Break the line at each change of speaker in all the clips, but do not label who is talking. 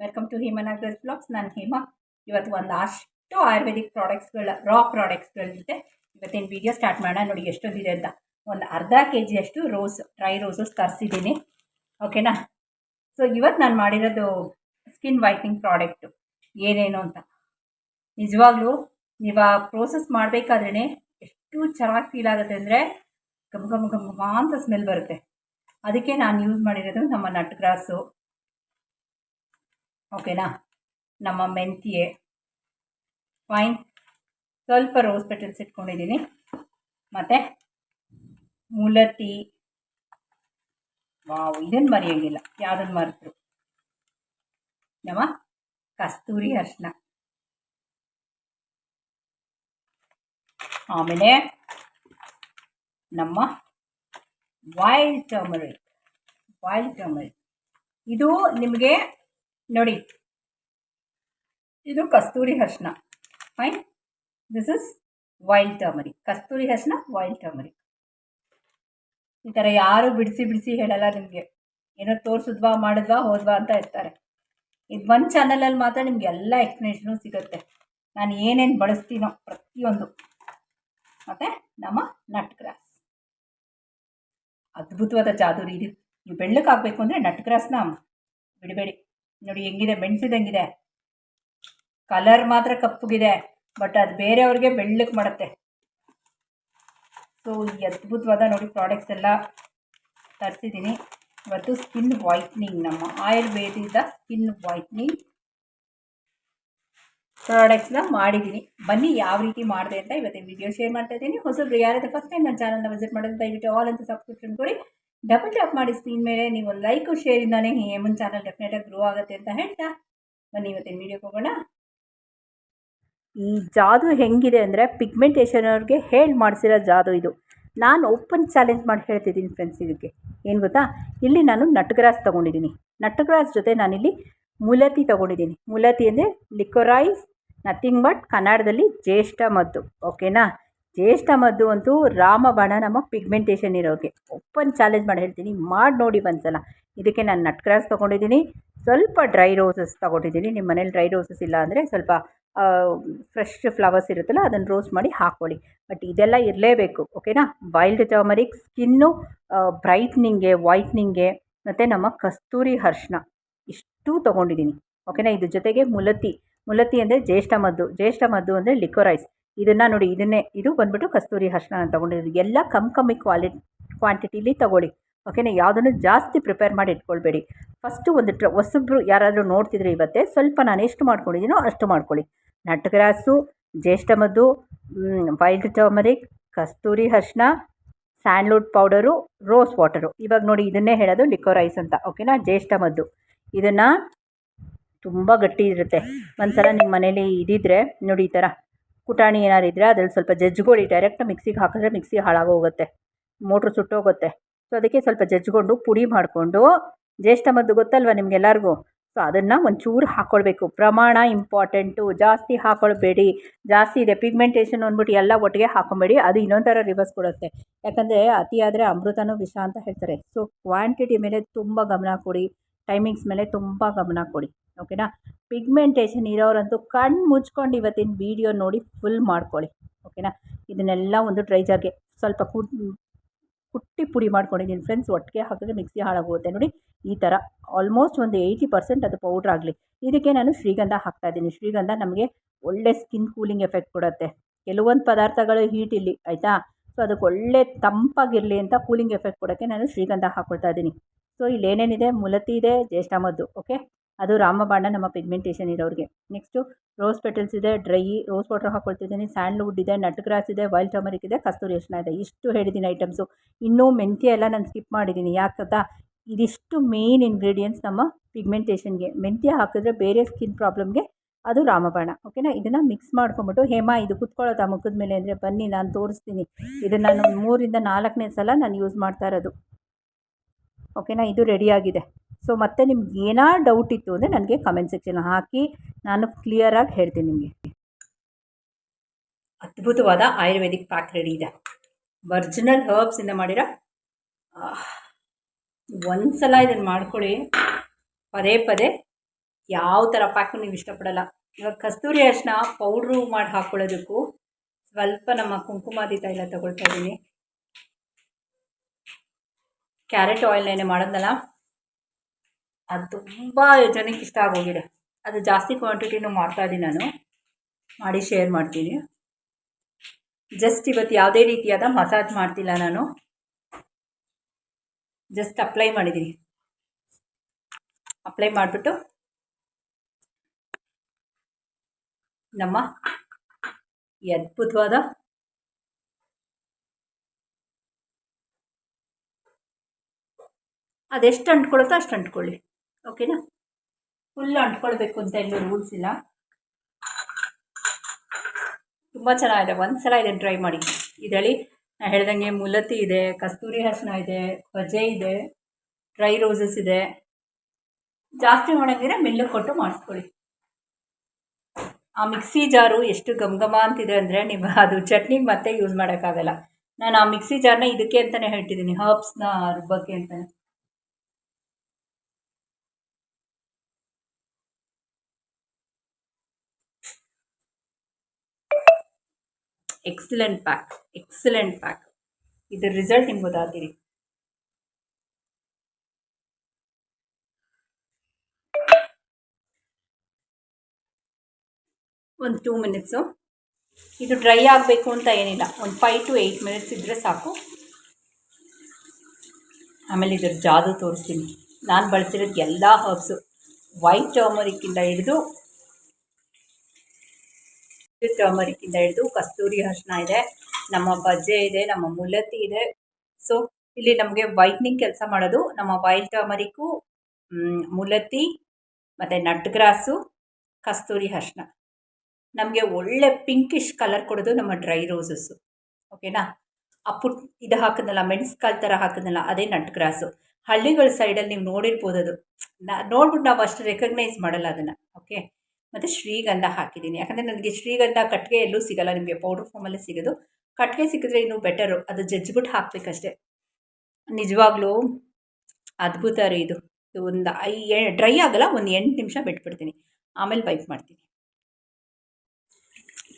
Welcome to ಹೇಮನಾಗರ್ blogs ನಾನು ಹೇಮ. ಇವತ್ತು ಒಂದು ಅಷ್ಟು ಆಯುರ್ವೇದಿಕ್ ಪ್ರಾಡಕ್ಟ್ಸ್ಗಳ ರಾ ಪ್ರಾಡಕ್ಟ್ಸ್ಗಳ ಜೊತೆ ಇವತ್ತಿನ ವೀಡಿಯೋ ಸ್ಟಾರ್ಟ್ ಮಾಡೋಣ. ನೋಡಿ ಎಷ್ಟೊಂದಿದೆ ಅಂತ. ಒಂದು ಅರ್ಧ ಕೆ ಜಿಯಷ್ಟು ರೋಸ್ ಡ್ರೈ ರೋಸಸ್ ತರಿಸಿದ್ದೀನಿ. ಓಕೆನಾ ಸೊ ಇವತ್ತು ನಾನು ಮಾಡಿರೋದು ಸ್ಕಿನ್ ವೈಟ್ನಿಂಗ್ ಪ್ರಾಡಕ್ಟು ಏನೇನು ಅಂತ. ನಿಜವಾಗ್ಲೂ ನೀವು ಆ ಪ್ರೋಸೆಸ್ ಮಾಡಬೇಕಾದ್ರೇ ಎಷ್ಟು ಚೆನ್ನಾಗಿ ಫೀಲ್ ಆಗುತ್ತೆ ಅಂದರೆ ಗಮ ಘಮ ಘಮ ಅಂತ ಸ್ಮೆಲ್ ಬರುತ್ತೆ. ಅದಕ್ಕೆ ನಾನು ಯೂಸ್ ಮಾಡಿರೋದು ನಮ್ಮ ನಟ್ ಗ್ರಾಸು ಓಕೆನಾ? ನಮ್ಮ ಮೆಂತ್ಯೆ. ಫೈನ್ ಸ್ವಲ್ಪ ರೋಸ್ ಪೆಟಲ್ಸ್ ಇಟ್ಕೊಂಡಿದ್ದೀನಿ ಮತ್ತು ಮುಲತಿ. ವಾವ್ ಇದನ್ನು ಮರೆಯೋಂಗಿಲ್ಲ. ಯಾವುದನ್ನು ಮರೆತರು? ನಮ್ಮ ಕಸ್ತೂರಿ ಅರ್ಶಿನ ಆಮೇಲೆ ನಮ್ಮ ವೈಲ್ಡ್ ಟರ್ಮರಿಕ್ ವೈಲ್ಡ್ ಟರ್ಮರಿಕ್ ಇದು ನಿಮಗೆ ನೋಡಿ. ಇದು ಕಸ್ತೂರಿ ಅರ್ಶಿನ fine this is wild turmeric ಕಸ್ತೂರಿ ಅರ್ಶಿನ ವೈಲ್ಡ್ ಟರ್ಮರಿಕ್ ಈ ಥರ ಯಾರು ಬಿಡಿಸಿ ಬಿಡಿಸಿ ಹೇಳಲ್ಲ ನಿಮಗೆ. ಏನೋ ತೋರಿಸಿದ್ವಾ, ಮಾಡಿದ್ವಾ, ಹೋದ್ವಾ ಅಂತ ಇರ್ತಾರೆ ಇದು ಒಂದು ಚಾನಲಲ್ಲಿ ಮಾತ್ರ ನಿಮ್ಗೆ ಎಲ್ಲ ಎಕ್ಸ್ಪ್ಲನೇಷನು ಸಿಗುತ್ತೆ. ನಾನು ಏನೇನು ಬಳಸ್ತೀನೋ ಪ್ರತಿಯೊಂದು. ಮತ್ತೆ ನಮ್ಮ ನಟ್ ಗ್ರಾಸ್ ಅದ್ಭುತವಾದ ಜಾದೂರಿ ಇದು. ನೀವು ಬೆಳ್ಳಕ್ಕೆ ಹಾಕಬೇಕು ಅಂದರೆ ನಟ್ ಗ್ರಾಸ್ನ ಬಿಡಬೇಡಿ. ನೋಡಿ, ಹೆಂಗಿದೆ, ಮೆಣಸಿದಂಗಿದೆ. ಕಲರ್ ಮಾತ್ರ ಕಪ್ಪಗಿದೆ ಬಟ್ ಅದು ಬೇರೆಯವ್ರಿಗೆ ಬೆಳ್ಳಕ್ಕೆ ಮಾಡುತ್ತೆ. ಸೊ ಈ ಅದ್ಭುತವಾದ ನೋಡಿ ಪ್ರಾಡಕ್ಟ್ಸ್ ಎಲ್ಲ ತರಿಸಿದ್ದೀನಿ. ಇವತ್ತು ಸ್ಕಿನ್ ವೈಟ್ನಿಂಗ್ ನಮ್ಮ ಆಯುರ್ವೇದಿದ ಸ್ಕಿನ್ ವೈಟ್ನಿಂಗ್ ಪ್ರಾಡಕ್ಟ್ಸ್ನ ಮಾಡಿದ್ದೀನಿ. ಬನ್ನಿ ಯಾವ ರೀತಿ ಮಾಡಿದೆ ಅಂತ ಇವತ್ತಿನ ವಿಡಿಯೋ ಶೇರ್ ಮಾಡ್ತಾ ಇದ್ದೀನಿ. ಹೊಸಬ್ರು ಯಾರಾದರೂ ಫಸ್ಟ್ ಟೈಮ್ ನನ್ನ ಚಾನಲ್ನ ವಿಸಿಟ್ ಮಾಡೋದು, ದಯವಿಟ್ಟು ಆಲ್ ಅಂತ ಸಬ್ಸ್ಕ್ರಿಪ್ಷನ್ ಕೊಡಿ. ಡಬಲ್ ಟ್ಯಾಪ್ ಮಾಡಿ ಸ್ಕ್ರೀನ್ ಮೇಲೆ ನೀವು ಲೈಕು ಶೇರಿಂದಾನೇ ಹೇಮನ್ ಚಾನಲ್ ಡೆಫಿನೆಟಾಗಿ ಗ್ರೋ ಆಗುತ್ತೆ ಅಂತ ಹೇಳ್ತಾ. ಬನ್ನಿ ಇವತ್ತಿನ ವಿಡಿಯೋಗೆ ಹೋಗೋಣ. ಈ ಜಾದು ಹೆಂಗಿದೆ ಅಂದರೆ ಪಿಗ್ಮೆಂಟೇಷನ್ ಅವ್ರಿಗೆ ಹೇಳಿ ಮಾಡಿಸಿರೋ ಜಾದು ಇದು. ನಾನು ಓಪನ್ ಚಾಲೆಂಜ್ ಮಾಡಿ ಹೇಳ್ತಿದ್ದೀನಿ ಫ್ರೆಂಡ್ಸ್ ಇದಕ್ಕೆ ಏನು ಗೊತ್ತಾ? ಇಲ್ಲಿ ನಾನು ನಟ್ಗ್ರಾಸ್ ತೊಗೊಂಡಿದ್ದೀನಿ. ನಟ್ಗ್ರಾಸ್ ಜೊತೆ ನಾನಿಲ್ಲಿ ಮುಲತಿ ತೊಗೊಂಡಿದ್ದೀನಿ. ಮುಲತಿ ಅಂದರೆ ಲಿಕೊರೈಸ್ ನಥಿಂಗ್ ಬಟ್ ಕನ್ನಡದಲ್ಲಿ ಜ್ಯೇಷ್ಠ ಮದ್ದು. ಓಕೆನಾ ಜ್ಯೇಷ್ಠ ಮದ್ದು ಅಂತೂ ರಾಮಬಾಣ ನಮ್ಮ ಪಿಗ್ಮೆಂಟೇಷನ್ ಇರೋರಿಗೆ ಓಪನ್ ಚಾಲೆಂಜ್ ಮಾಡಿ ಹೇಳ್ತೀನಿ, ಮಾಡಿ ನೋಡಿ ಒಂದ್ಸಲ. ಇದಕ್ಕೆ ನಾನು ನಟ್ ಕ್ರಾಸ್ ತೊಗೊಂಡಿದ್ದೀನಿ, ಸ್ವಲ್ಪ ಡ್ರೈ ರೋಸಸ್ ತೊಗೊಂಡಿದ್ದೀನಿ. ನಿಮ್ಮ ಮನೇಲಿ ಡ್ರೈ ರೋಸಸ್ ಇಲ್ಲ ಅಂದರೆ ಸ್ವಲ್ಪ ಫ್ರೆಶ್ ಫ್ಲವರ್ಸ್ ಇರುತ್ತಲ್ಲ, ಅದನ್ನು ರೋಸ್ಟ್ ಮಾಡಿ ಹಾಕ್ಕೊಳ್ಳಿ ಬಟ್ ಇದೆಲ್ಲ ಇರಲೇಬೇಕು ಓಕೆನಾ ವೈಲ್ಡ್ ಟರ್ಮರಿಕ್ ಸ್ಕಿನ್ನು ಬ್ರೈಟ್ನಿಂಗ್ಗೆ ವೈಟ್ನಿಂಗ್ಗೆ ಮತ್ತು ನಮ್ಮ ಕಸ್ತೂರಿ ಅರ್ಶಿನ ಇಷ್ಟು ತೊಗೊಂಡಿದ್ದೀನಿ ಓಕೆನಾ ಇದ್ರ ಜೊತೆಗೆ ಮುಲತಿ ಮುಲತಿ ಅಂದರೆ ಜ್ಯೇಷ್ಠ ಮದ್ದು. ಜ್ಯೇಷ್ಠ ಮದ್ದು ಅಂದರೆ ಲಿಕೊರೈಸ್ ಇದನ್ನು ನೋಡಿ, ಇದನ್ನೇ, ಇದು ಬಂದುಬಿಟ್ಟು ಕಸ್ತೂರಿ ಅರ್ಶಿನ ನಾನು ತೊಗೊಂಡಿದ್ದೀನಿ ಎಲ್ಲ ಕಮ್ಮಿ ಕಮ್ಮಿ ಕ್ವಾಲಿ ಕ್ವಾಂಟಿಟಿಲಿ ತೊಗೊಳ್ಳಿ. ಓಕೆನಾ? ಯಾವುದನ್ನು ಜಾಸ್ತಿ ಪ್ರಿಪೇರ್ ಮಾಡಿ ಇಟ್ಕೊಳ್ಬೇಡಿ. ಫಸ್ಟು ಒಂದು ಟ್ರ, ಹೊಸಬ್ರು ಯಾರಾದರೂ ನೋಡ್ತಿದ್ರೆ ಇವತ್ತೇ ಸ್ವಲ್ಪ ನಾನು ಎಷ್ಟು ಮಾಡ್ಕೊಂಡಿದ್ದೀನೋ ಅಷ್ಟು ಮಾಡ್ಕೊಳ್ಳಿ. ನಟ್ಗ್ರಾಸು ಜ್ಯೇಷ್ಠ ಮದ್ದು ವೈಲ್ಡ್ ಟರ್ಮರಿಕ್, ಕಸ್ತೂರಿ ಅರ್ಶಿನ ಸ್ಯಾಂಡ್ಲ್ವುಡ್ ಪೌಡರು, ರೋಸ್ ವಾಟರು. ಇವಾಗ ನೋಡಿ, ಇದನ್ನೇ ಹೇಳೋದು ಲಿಕೋರೈಸ್ ಅಂತ. ಓಕೆನಾ? ಮದ್ದು. ಇದನ್ನು ತುಂಬ ಗಟ್ಟಿ ಇರುತ್ತೆ. ಒಂದು ಸಲ ನಿಮ್ಮ ಮನೇಲಿ ಇದಿದ್ರೆ, ನೋಡಿ ಈ ಥರ. ಕುಟಾಣಿ ಏನಾರು ಇದ್ದರೆ ಅದ್ರಲ್ಲಿ ಸ್ವಲ್ಪ ಜಜ್ಜಿಕೊಳ್ಳಿ ಡೈರೆಕ್ಟ್ ಮಿಕ್ಸಿಗೆ ಹಾಕಿದ್ರೆ ಮಿಕ್ಸಿ ಹಾಳಾಗೋಗುತ್ತೆ. ಮೋಟ್ರ್ ಸುಟ್ಟೋಗುತ್ತೆ. ಸೊ ಅದಕ್ಕೆ ಸ್ವಲ್ಪ ಜಜ್ಜಿಕೊಂಡು ಪುಡಿ ಮಾಡಿಕೊಂಡು ಜ್ಯೇಷ್ಠ ಮದ್ದು ಗೊತ್ತಲ್ವ ನಿಮಗೆಲ್ಲರಿಗೂ? ಸೊ ಅದನ್ನು ಒಂಚೂರು ಹಾಕ್ಕೊಳ್ಬೇಕು ಪ್ರಮಾಣ ಇಂಪಾರ್ಟೆಂಟು ಜಾಸ್ತಿ ಹಾಕ್ಕೊಳ್ಬೇಡಿ ಜಾಸ್ತಿ ಇದೆ ಪಿಗ್ಮೆಂಟೇಷನ್ ಅಂದ್ಬಿಟ್ಟು ಎಲ್ಲ ಒಟ್ಟಿಗೆ ಹಾಕ್ಕೊಬೇಡಿ ಅದು ಇನ್ನೊಂದು ಥರ ರಿವರ್ಸ್ ಕೊಡುತ್ತೆ. ಯಾಕಂದರೆ ಅತಿಯಾದರೆ ಅಮೃತನೂ ವಿಷ ಅಂತ ಹೇಳ್ತಾರೆ. ಸೊ ಕ್ವಾಂಟಿಟಿ ಮೇಲೆ ತುಂಬ ಗಮನ ಕೊಡಿ. ಟೈಮಿಂಗ್ಸ್ ಮೇಲೆ ತುಂಬ ಗಮನ ಕೊಡಿ ಓಕೆನಾ ಪಿಗ್ಮೆಂಟೇಷನ್ ಇರೋರಂತೂ ಕಣ್ಣು ಮುಚ್ಕೊಂಡು ಇವತ್ತಿನ ವಿಡಿಯೋ ನೋಡಿ ಫುಲ್ ಮಾಡ್ಕೊಳ್ಳಿ ಓಕೆನಾ ಇದನ್ನೆಲ್ಲ ಒಂದು ಡ್ರೈ ಜಾರ್ಗೆ ಸ್ವಲ್ಪ ಕುಟ್ ಕುಟ್ಟಿ ಪುಡಿ ಮಾಡ್ಕೊಂಡಿದ್ದೀನಿ ಫ್ರೆಂಡ್ಸ್ ಒಟ್ಟಿಗೆ ಹಾಕಿದ್ರೆ ಮಿಕ್ಸಿ ಹಾಳಾಗೋಗುತ್ತೆ ನೋಡಿ. ಈ ಥರ ಆಲ್ಮೋಸ್ಟ್ ಒಂದು ಏಯ್ಟಿ ಪರ್ಸೆಂಟ್ ಅದು ಪೌಡ್ರ್ ಆಗಲಿ. ಇದಕ್ಕೆ ನಾನು ಶ್ರೀಗಂಧ ಹಾಕ್ತಾಯಿದ್ದೀನಿ ಶ್ರೀಗಂಧ ನಮಗೆ ಒಳ್ಳೆ ಸ್ಕಿನ್ ಕೂಲಿಂಗ್ ಎಫೆಕ್ಟ್ ಕೊಡುತ್ತೆ. ಕೆಲವೊಂದು ಪದಾರ್ಥಗಳು ಹೀಟ್ ಇಲ್ಲಿ, ಆಯಿತಾ? ಸೊ ಅದಕ್ಕೆ ಒಳ್ಳೆ ತಂಪಾಗಿರಲಿ ಅಂತ ಕೂಲಿಂಗ್ ಎಫೆಕ್ಟ್ ಕೊಡೋಕ್ಕೆ ನಾನು ಶ್ರೀಗಂಧ ಹಾಕ್ಕೊಳ್ತಾ ಇದ್ದೀನಿ. ಸೊ ಇಲ್ಲಿ ಏನೇನಿದೆ? ಮುಲತಿ ಇದೆ ಜ್ಯೇಷ್ಠಾಮದ್ದು ಓಕೆ ಅದು ರಾಮಬಾಣ ನಮ್ಮ ಪಿಗ್ಮೆಂಟೇಷನ್ ಇರೋರಿಗೆ. ನೆಕ್ಸ್ಟು ರೋಸ್ ಪೆಟಲ್ಸ್ ಇದೆ ಡ್ರೈ ರೋಸ್ ವಾಟರ್ ಹಾಕ್ಕೊಳ್ತಿದ್ದೀನಿ ಸ್ಯಾಂಡ್ಲ್ವುಡ್ ಇದೆ ನಟ್ ಗ್ರಾಸ್ ಇದೆ ವೈಲ್ಡ್ ಟರ್ಮರಿಕ್ ಇದೆ, ಕಸ್ತೂರಿ ಅರ್ಶಿನ ಇದೆ. ಇಷ್ಟು ಹೇಳಿದ್ದೀನಿ ಐಟಮ್ಸು ಇನ್ನೂ ಮೆಂತ್ಯ ಎಲ್ಲ ನಾನು ಸ್ಕಿಪ್ ಮಾಡಿದ್ದೀನಿ. ಯಾಕಂತ ಇದಿಷ್ಟು ಮೇನ್ ಇಂಗ್ರೀಡಿಯೆಂಟ್ಸ್ ನಮ್ಮ ಪಿಗ್ಮೆಂಟೇಷನ್ಗೆ ಮೆಂತ್ಯ ಹಾಕಿದ್ರೆ ಬೇರೆ ಸ್ಕಿನ್ ಪ್ರಾಬ್ಲಮ್ಗೆ ಅದು ರಾಮಬಾಣ ಓಕೆನಾ ಇದನ್ನು ಮಿಕ್ಸ್ ಮಾಡ್ಕೊಂಬಿಟ್ಟು ಹೇಮ, ಇದು ಕುತ್ಕೊಳ್ಳೋದು ಮುಖದ ಮೇಲೆ ಅಂದರೆ ಬನ್ನಿ, ನಾನು ತೋರಿಸ್ತೀನಿ. ಇದನ್ನು ನಾನು ಮೂರಿಂದ ನಾಲ್ಕನೇ ಸಲ ನಾನು ಯೂಸ್ ಮಾಡ್ತಾ ಇರೋದು. ಓಕೆನಾ? ಇದು ರೆಡಿಯಾಗಿದೆ ಸೊ ಮತ್ತೆ ನಿಮ್ಗೆ ಏನಾರು ಡೌಟ್ ಇತ್ತು ಅಂದರೆ ನನಗೆ ಕಮೆಂಟ್ ಸೆಕ್ಷನ್ ಹಾಕಿ, ನಾನು ಕ್ಲಿಯರಾಗಿ ಹೇಳ್ತೀನಿ ನಿಮಗೆ. ಅದ್ಭುತವಾದ ಆಯುರ್ವೇದಿಕ್ ಪ್ಯಾಕ್ ರೆಡಿ ಇದೆ. ಒರ್ಜಿನಲ್ ಹರ್ಬ್ಸಿಂದ ಮಾಡಿರೋ ಒಂದು ಸಲ ಇದನ್ನು ಮಾಡ್ಕೊಳ್ಳಿ. ಪದೇ ಪದೇ ಯಾವ ಥರ ಪ್ಯಾಕು ನೀವು ಇಷ್ಟಪಡಲ್ಲ. ಇವಾಗ ಕಸ್ತೂರಿ ಅರಿಶಿನ ಪೌಡ್ರು ಮಾಡಿ ಹಾಕ್ಕೊಳ್ಳೋದಕ್ಕೂ ಸ್ವಲ್ಪ ನಮ್ಮ ಕುಂಕುಮಾದಿ ತೈಲ ತಗೊಳ್ತಾ ಇದ್ದೀನಿ. ಕ್ಯಾರೆಟ್ ಆಯಿಲ್ ನೆನೆ ಮಾಡೋದಲ್ಲ, ಅದು ತುಂಬ ಜನಕ್ಕೆ ಇಷ್ಟ ಆಗೋಗಿದೆ. ಅದು ಜಾಸ್ತಿ ಕ್ವಾಂಟಿಟಿನೂ ಮಾಡ್ತಾಯಿದ್ದೀನಿ ನಾನು. ಮಾಡಿ ಶೇರ್ ಮಾಡ್ತೀನಿ. ಜಸ್ಟ್ ಇವತ್ತು ಯಾವುದೇ ರೀತಿಯಾದ ಮಸಾಜ್ ಮಾಡ್ತಿಲ್ಲ ನಾನು. ಜಸ್ಟ್ ಅಪ್ಲೈ ಮಾಡಿದ್ದೀನಿ ಅಪ್ಲೈ ಮಾಡಿಬಿಟ್ಟು ನಮ್ಮ ಈ ಅದ್ಭುತವಾದ ಅದೆಷ್ಟು ಅಂಟ್ಕೊಳುತ್ತೋ ಅಷ್ಟು ಅಂಟ್ಕೊಳ್ಳಿ. ಓಕೆನಾ ಫುಲ್ ಅಂಟ್ಕೊಳ್ಬೇಕು ಅಂತ ಎಲ್ಲೂ ರೂಲ್ಸ್ ಇಲ್ಲ. ತುಂಬ ಚೆನ್ನಾಗಿದೆ. ಒಂದು ಸಲ ಇದೆ ಟ್ರೈ ಮಾಡಿ. ಇದರಲ್ಲಿ ನಾನು ಹೇಳ್ದಂಗೆ ಮುಲತಿ ಇದೆ, ಕಸ್ತೂರಿ ಹಸನ ಇದೆ ಬಜೆ ಇದೆ ಡ್ರೈ ರೋಸಸ್ ಇದೆ. ಜಾಸ್ತಿ ಮಾಡೋಂಗಿದ್ರೆ ಮಿಲ್ಲು ಕೊಟ್ಟು ಮಾಡಿಸ್ಕೊಳ್ಳಿ. ಆ ಮಿಕ್ಸಿ ಜಾರು ಎಷ್ಟು ಗಮ್ ಗಮ ಅಂತಿದೆ ಅಂದರೆ ನೀವು ಅದು ಚಟ್ನಿಗೆ ಮತ್ತೆ ಯೂಸ್ ಮಾಡೋಕ್ಕಾಗಲ್ಲ. ನಾನು ಆ ಮಿಕ್ಸಿ ಜಾರ್ನ ಇದಕ್ಕೆ ಅಂತಲೇ ಹೇಳ್ತಿದ್ದೀನಿ. ಹರ್ಬ್ಸ್ನ ರುಬ್ಬಕ್ಕೆ ಅಂತಲೇ ಎಕ್ಸಲೆಂಟ್ ಪ್ಯಾಕ್ ಎಕ್ಸಲೆಂಟ್ ಪ್ಯಾಕ್ ಇದ್ರ ರಿಸಲ್ಟ್ ನಿಮ್ಗೆ ಗೊತ್ತಾಗ್ತೀರಿ ಒಂದು ಟೂ ಮಿನಿಟ್ಸು ಇದು ಡ್ರೈ ಆಗಬೇಕು ಅಂತ ಏನಿಲ್ಲ. ಒಂದು ಫೈವ್ ಟು ಏಯ್ಟ್ ಮಿನಿಟ್ಸ್ ಇದ್ದರೆ ಸಾಕು. ಆಮೇಲೆ ಇದ್ರ ಜಾದು ತೋರಿಸ್ತೀನಿ. ನಾನು ಬಳಸಿರೋದು ಎಲ್ಲ ಹರ್ಬ್ಸು ವೈಟ್ ಟರ್ಮರಿಕ್ಕಿಂದ ಹಿಡಿದು ಟರ್ಮರಿಕ್ಕಿಂದ ಹಿಡಿದು ಕಸ್ತೂರಿ ಅರಿಶಿನ ಇದೆ, ನಮ್ಮ ಬಜ್ಜೆ ಇದೆ, ನಮ್ಮ ಮುಲತಿ ಇದೆ. ಸೊ ಇಲ್ಲಿ ನಮಗೆ ವೈಟ್ನಿಂಗ್ ಕೆಲಸ ಮಾಡೋದು ನಮ್ಮ ವೈಟ್ ಟರ್ಮರಿಕು ಮುಲತಿ ಮತ್ತು ನಟ್ ಗ್ರಾಸು ಕಸ್ತೂರಿ ಅರಿಶಿನ. ನಮಗೆ ಒಳ್ಳೆ ಪಿಂಕಿಶ್ ಕಲರ್ ಕೊಡೋದು ನಮ್ಮ ಡ್ರೈ ರೋಸಸ್ಸು ಓಕೆನಾ ಆ ಪುಟ್ ಇದು ಹಾಕಿದ್ನಲ್ಲ ಮೆಣಸ್ಕಾಲ್ ಥರ ಹಾಕಿದ್ನಲ್ಲ, ಅದೇ ನಟ್ ಗ್ರಾಸು ಹಳ್ಳಿಗಳ ಸೈಡಲ್ಲಿ ನೀವು ನೋಡಿರ್ಬೋದು ಅದು ನೋಡ್ಬಿಟ್ಟು ನಾವು ಅಷ್ಟು ರೆಕಗ್ನೈಸ್ ಮಾಡಲ್ಲ ಅದನ್ನು. ಓಕೆ ಮತ್ತು ಶ್ರೀಗಂಧ ಹಾಕಿದ್ದೀನಿ. ಯಾಕಂದರೆ ನನಗೆ ಶ್ರೀಗಂಧ ಕಟ್ಟಿಗೆ ಎಲ್ಲೂ ಸಿಗಲ್ಲ. ನಿಮಗೆ ಪೌಡ್ರ್ ಫಾರ್ಮಲ್ಲೇ ಸಿಗೋದು. ಕಟ್ಟಿಗೆ ಸಿಕ್ಕಿದ್ರೆ ಇನ್ನೂ ಬೆಟರು ಅದು ಜಜ್ಜಿಬಿಟ್ಟು ಹಾಕಬೇಕಷ್ಟೇ. ನಿಜವಾಗ್ಲೂ ಅದ್ಭುತ ರೀ ಇದು. ಒಂದು ಐ ಡ್ರೈ ಆಗಲ್ಲ, ಒಂದು ಎಂಟು ನಿಮಿಷ ಬಿಟ್ಬಿಡ್ತೀನಿ. ಆಮೇಲೆ ವೈಪ್ ಮಾಡ್ತೀನಿ.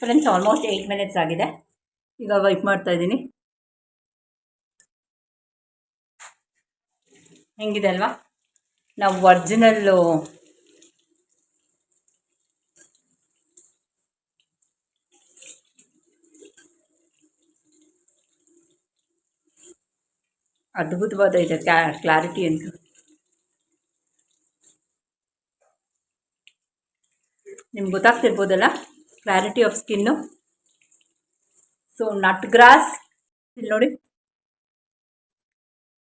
ಫ್ರೆಂಡ್ಸ್ ಆಲ್ಮೋಸ್ಟ್ ಏಯ್ಟ್ ಮಿನಿಟ್ಸ್ ಆಗಿದೆ. ಈಗ ವೈಪ್ ಮಾಡ್ತಾ ಇದ್ದೀನಿ. ಹೆಂಗಿದೆ ಅಲ್ವಾ? ನಾವು ಒರ್ಜಿನಲ್ಲು ಅದ್ಭುತವಾದ ಇದೆ ಕ್ಲಾರಿಟಿ ಅಂತ. ನಿಮ್ಗೆ ಗೊತ್ತಾಗ್ತಿರ್ಬೋದಲ್ಲ? Clarity of skin so nut grass ಇಲ್ಲಿ ನೋಡಿ.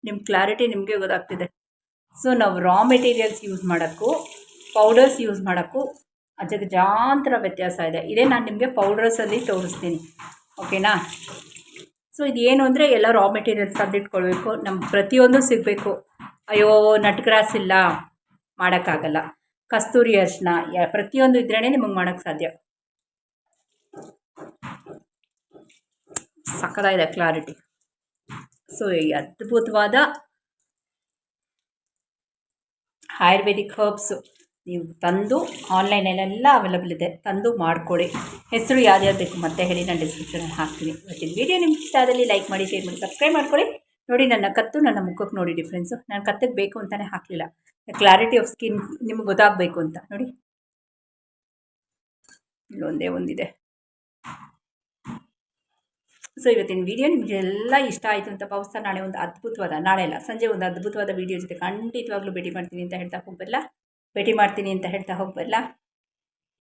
ನಿಮ್ಮ ಕ್ಲಾರಿಟಿ ನಿಮಗೆ ಗೊತ್ತಾಗ್ತಿದೆ. ಸೊ ನಾವು ರಾ ಮೆಟೀರಿಯಲ್ಸ್ ಯೂಸ್ ಮಾಡೋಕ್ಕೂ ಪೌಡರ್ಸ್ ಯೂಸ್ ಮಾಡೋಕ್ಕೂ ಅಜಗಜಾಂತರ ವ್ಯತ್ಯಾಸ ಇದೆ. ಇದೇ ನಾನು ನಿಮಗೆ ಪೌಡರ್ಸಲ್ಲಿ ತೋರಿಸ್ತೀನಿ. ಓಕೆನಾ ಸೊ ಇದೇನು ಅಂದರೆ ಎಲ್ಲ ರಾ ಮೆಟೀರಿಯಲ್ಸ್ ತಂದಿಟ್ಕೊಳ್ಬೇಕು ನಮ್ಗೆ ಪ್ರತಿಯೊಂದು ಸಿಗಬೇಕು. ಅಯ್ಯೋ, ನಟ್ ಗ್ರಾಸ್ ಇಲ್ಲ. ಮಾಡೋಕ್ಕಾಗಲ್ಲ. ಕಸ್ತೂರಿ ಅರ್ಶನ ಪ್ರತಿಯೊಂದು ಇದ್ರೇ ನಿಮಗೆ ಮಾಡೋಕ್ಕೆ ಸಾಧ್ಯ. ಸಕ್ಕದಾಗಿದೆ ಕ್ಲಾರಿಟಿ ಸೊ ಈ ಅದ್ಭುತವಾದ ಆಯುರ್ವೇದಿಕ್ ಹರ್ಬ್ಸು ನೀವು ತಂದು ಆನ್ಲೈನಲ್ಲೆಲ್ಲ ಅವೈಲಬಲ್ ಇದೆ. ತಂದು ಮಾಡಿಕೊಡಿ. ಹೆಸರು ಯಾವ್ದು ಬೇಕು ಮತ್ತೆ ಹೇಳಿ ನಾನು ಡಿಸ್ಕ್ರಿಪ್ಷನಲ್ಲಿ ಹಾಕ್ತೀನಿ. ಇವತ್ತಿನ ವೀಡಿಯೋ ನಿಮ್ಗೆ ಇಷ್ಟ ಆದಲ್ಲಿ ಲೈಕ್ ಮಾಡಿ ಶೇರ್ ಮಾಡಿ ಸಬ್ಸ್ಕ್ರೈಬ್ ಮಾಡ್ಕೊಳ್ಳಿ ನೋಡಿ ನನ್ನ ಕತ್ತು, ನನ್ನ ಮುಖಕ್ಕೆ ನೋಡಿ ಡಿಫ್ರೆನ್ಸು ನಾನು ಕತ್ತಕ್ಕೆ ಬೇಕು ಅಂತಲೇ ಹಾಕಲಿಲ್ಲ. ಕ್ಲಾರಿಟಿ ಆಫ್ ಸ್ಕಿನ್ ನಿಮ್ಗೆ ಗೊತ್ತಾಗಬೇಕು ಅಂತ. ನೋಡಿ. ಇಲ್ಲೊಂದೇ ಒಂದಿದೆ. ಸೊ ಇವತ್ತಿನ ವೀಡಿಯೋ ನಿಮಗೆಲ್ಲ ಇಷ್ಟ ಆಯಿತು ಅಂತ ಭಾವಿಸ್ತಾ ನಾಳೆ ಒಂದು ಅದ್ಭುತವಾದ, ನಾಳೆ ಅಲ್ಲ, ಸಂಜೆ ಒಂದು ಅದ್ಭುತವಾದ ವೀಡಿಯೋ ಜೊತೆ ಖಂಡಿತವಾಗ್ಲೂ ಭೇಟಿ ಮಾಡ್ತೀನಿ ಅಂತ ಹೇಳ್ತಾ ಹೋಗ್ಬರಲ್ಲ ಭೇಟಿ ಮಾಡ್ತೀನಿ ಅಂತ ಹೇಳ್ತಾ ಹೋಗ್ಬರಲ್ಲ